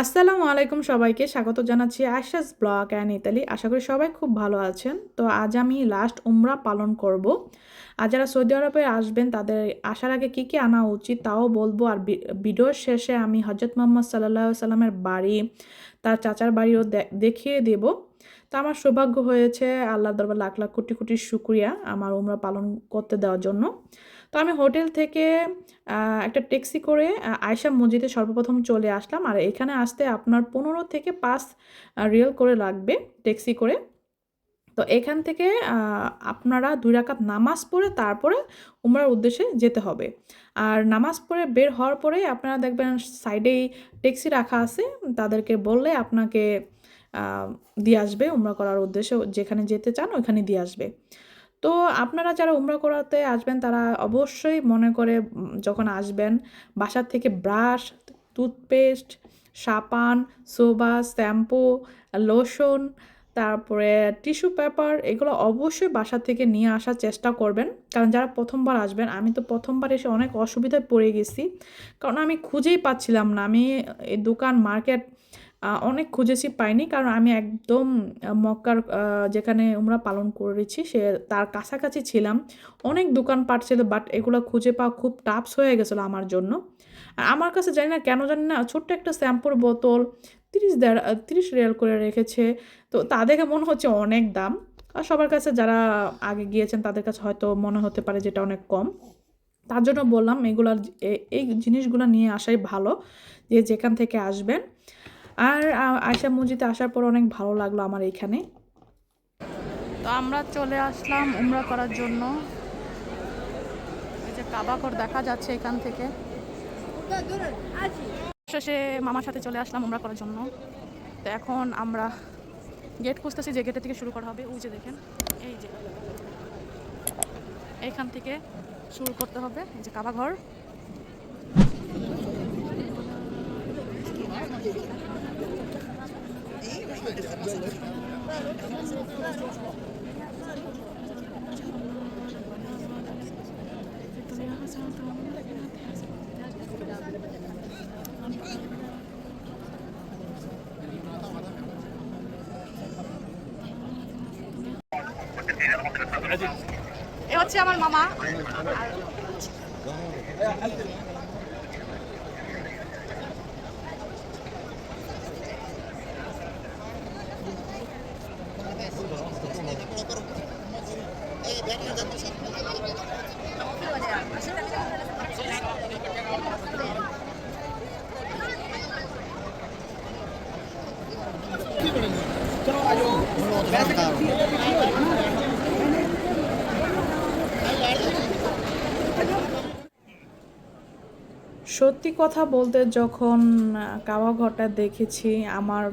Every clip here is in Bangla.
আসসালামু আলাইকুম সবাইকে, স্বাগত জানাচ্ছি আশাস ব্লগ অ্যান্ড ইতালি। আশা করি সবাই খুব ভালো আছেন। তো আজ আমি লাস্ট উমরা পালন করব। আর যারা সৌদি আরবে আসবেন, তাদের আসার আগে কী কী আনা উচিত তাও বলব। আর ভিডিওর শেষে আমি হজরত মোহাম্মদ সাল্লাহ সাল্লামের বাড়ি, তার চাচার বাড়িও দেখিয়ে দেব। তা আমার সৌভাগ্য হয়েছে আল্লাহ দরবার লাখ লাখ কোটি কোটি শুক্রিয়া আমার উমরা পালন করতে দেওয়ার জন্য। তো আমি হোটেল থেকে একটা ট্যাক্সি করে আয়শা মসজিদে সর্বপ্রথম চলে আসলাম। আর এখানে আসতে আপনার পনেরো থেকে পাঁচ রিয়েল করে লাগবে ট্যাক্সি করে। তো এখান থেকে আপনারা দুই রাকাত নামাজ পড়ে তারপরে উমরার উদ্দেশ্যে যেতে হবে। আর নামাজ পড়ে বের হওয়ার পরে আপনারা দেখবেন সাইডেই ট্যাক্সি রাখা আছে। তাদেরকে বললে আপনাকে দিয়ে আসবে উমরা করার উদ্দেশ্যে যেখানে যেতে চান ওইখানে দিয়ে আসবে। তো আপনারা যারা উমরা করাতে আসবেন, তারা অবশ্যই মনে করে যখন আসবেন, বাসার থেকে ব্রাশ, টুথপেস্ট সাবান সোবা, শ্যাম্পু, লোশন, তারপরে টিস্যু পেপার, এগুলো অবশ্যই বাসা থেকে নিয়ে আসার চেষ্টা করবেন। কারণ যারা প্রথমবার আসবেন, আমি তো প্রথমবার এসে অনেক অসুবিধায় পড়ে গেছি। কারণ আমি খুঁজেই পাচ্ছিলাম না। আমি এই দোকান, মার্কেট অনেক খুঁজেছি পাইনি কারণ আমি একদম মক্কার যেখানে উমরা পালন করেছি সে তার কাছাকাছি ছিলাম। অনেক দোকানপাট ছিল বাট এগুলো খুঁজে পাওয়া খুব টাফস হয়ে গেছিল আমার জন্য। আর আমার কাছে জানি না, কেন জানি না, ছোট্ট একটা শ্যাম্পুর বোতল, তিরিশ দেড় তিরিশ রিয়াল করে রেখেছে। তো তা দেখে মনে হচ্ছে অনেক দাম। আর সবার কাছে যারা আগে গিয়েছেন তাদের কাছে হয়তো মনে হতে পারে যেটা অনেক কম। তার জন্য বললাম এগুলার এই জিনিসগুলো নিয়ে আসাই ভালো যে যেখান থেকে আসবেন। আর, আ- আয়শা মসজিদে আসার পর অনেক ভালো লাগল আমার এখানে। তো আমরা চলে আসলাম উমরা করার জন্য। এই যে কাবাকর দেখা যাচ্ছে এখান থেকে। শেষে মামার সাথে চলে আসলাম উমরা করার জন্য। তো এখন আমরা গেট খুঁজতেছি যে গেটের থেকে শুরু করা হবে। ওই যে দেখেন, এই যে। এইখান থেকে শুরু করতে হবে, এই যে কাবা ঘর। এ হচ্ছে আমার মামা সত্যি কথা বলতে যখন কাওয়া ঘরটা দেখেছি, আমার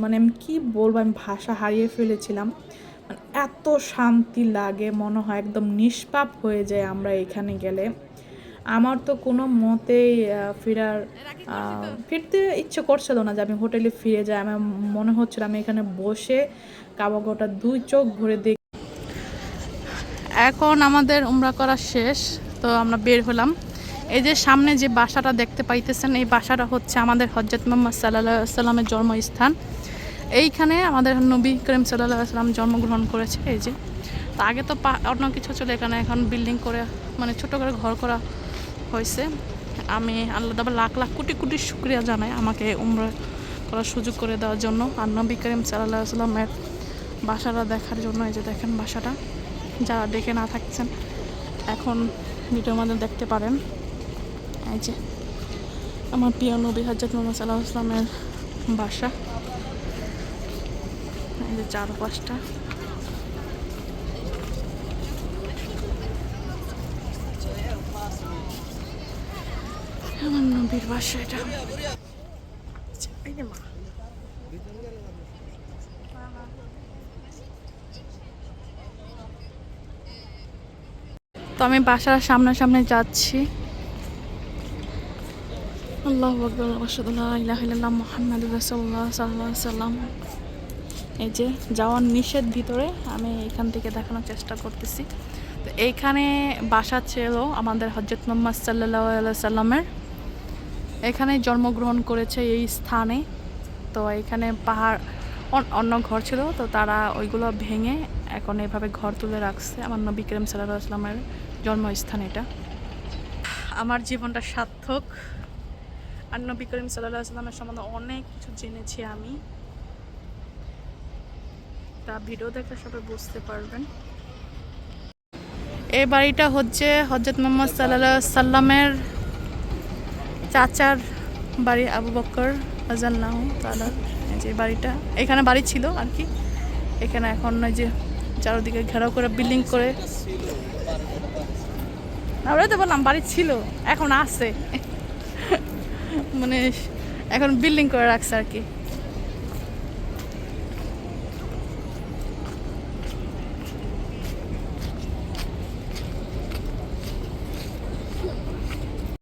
মানে আমি কি বলব, আমি ভাষা হারিয়ে ফেলেছিলাম। মানে এত শান্তি লাগে, মনে হয় একদম নিষ্পাপ হয়ে যায় আমরা এখানে গেলে। আমার তো কোনো মতেই ফেরার ফিরতে ইচ্ছে করছিল না যে আমি হোটেলে ফিরে যাই। আমার মনে হচ্ছিল আমি এখানে বসে ঘরটা দুই চোখ ঘুরে দেখি। এখন আমাদের উমরা করা শেষ, তো আমরা বের হলাম। এই যে সামনে যে বাসাটা দেখতে পাইতেছেন, এই বাসাটা হচ্ছে আমাদের হজরত মোহাম্মদ সাল্লাহ সাল্লামের জন্মস্থান। এইখানে আমাদের নবী করিম সাল্লাহ সাল্লাম জন্মগ্রহণ করেছে, এই যে। তো আগে তো অন্য কিছু ছিল, এখানে এখন বিল্ডিং করে মানে ছোট করে ঘর করা হয়েছে। আমি আল্লাহ তাবার লাখ লাখ, কোটি কোটি শুক্রিয়া জানাই আমাকে উমরা করার সুযোগ করে দেওয়ার জন্য। আর নবী করিম সাল্লাহ সাল্লামের বাসাটা দেখার জন্য এই যে দেখেন বাসাটা, যারা দেখে না থাকছেন, এখন ভিডিওর মধ্যে দেখতে পারেন। এই যে আমার প্রিয় নবী হজরত মোহাম্মদ সাল্লাহ আসলামের বাসা। এই যে চারপাশটা। আমার নবীর বাসা তো আমি বাসার সামনাসামনি যাচ্ছি। আল্লাহ আকবর সাল্লাল্লাহু আলাইহি সাল্লাম এই যে যাওয়ার নিষেধ ভিতরে আমি এখান থেকে দেখানোর চেষ্টা করতেছি। তো এইখানে বাসা ছিল আমাদের হজরত মোহাম্মদ সাল্লাহ সাল্লামের এখানে জন্মগ্রহণ করেছে এই স্থানে। তো এখানে পাহাড়, অন- অন্য ঘর ছিল, তো তারা ওইগুলো ভেঙে এখন এভাবে ঘর তুলে রাখছে। আমার নবী করিম সাল্লাহ আসলামের জন্মস্থান এটা। আমার জীবনটা সার্থক। আর নবী করিম সাল্লাহ আসলামের সম্বন্ধে অনেক কিছু জেনেছি আমি। তা ভিডিও দেখলে সবাই বুঝতে পারবেন। এই বাড়িটা হচ্ছে হজরত মোহাম্মদ সাল্লাহ সাল্লামের চাচার বাড়ি আবু বক্কর আজাল্লাহ তালার যে বাড়িটা, এখানে বাড়ি ছিল আর কি। এখানে এখন ওই যে চারোদিকে ঘেরাও করে বিল্ডিং করে। আমরা তো বললাম বাড়ি ছিল, এখন আছে। মানে এখন বিল্ডিং করে রাখছে আর কি।